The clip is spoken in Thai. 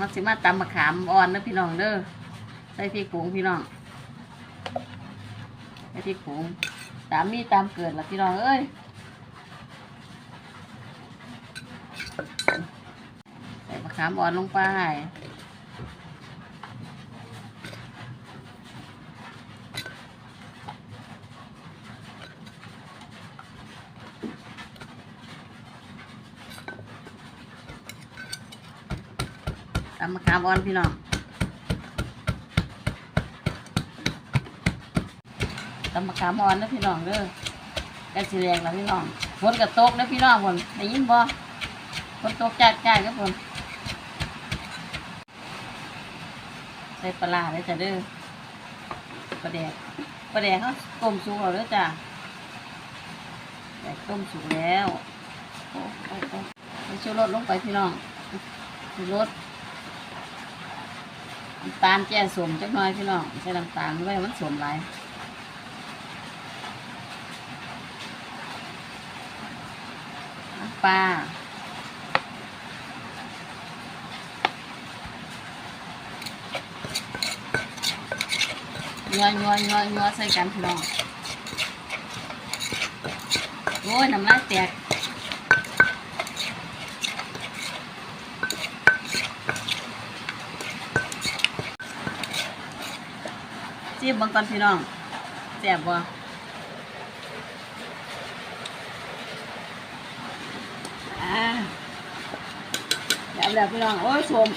เขาสิมาตำมะขามอ่อนนะพี่น้องเด้อใส่พริกผงพี่น้องใส่พริกผงตามมีตามเกิดละพี่น้องเอ้ยใส่มะขามอ่อนลงไป ตำมะขามอ่อนพี่น้องตำมะขามอ่อนนะพี่น้องเด้อกันสีแดงแล้วพี่น้องฝนกระตกนะพี่น้องฝนได้ยินบ่ฝนตกจัดจ้าครับฝนใส่ปลาเลยจ้ะเด้อปลาแดกปลาแดกเขาต้มสุกแล้วเด้อจ้ะแดกต้มสุกแล้วโอ้โอ้โอ้ชูรสลงไปพี่น้องชูรส น้ำตาลแจ่สมจักหน่อยพี่น้องใส่น้ำตาลไว้มันสมหลายน้ำปลาเงยัวยัวยัวยัวใส่กันพี่น้องโอ้ยน้ำลายแตก จิ้มบางก่อนพี่น้องแซ่บบ่อ่าแซ่บแล้วพี่น้อง โอ้ยชม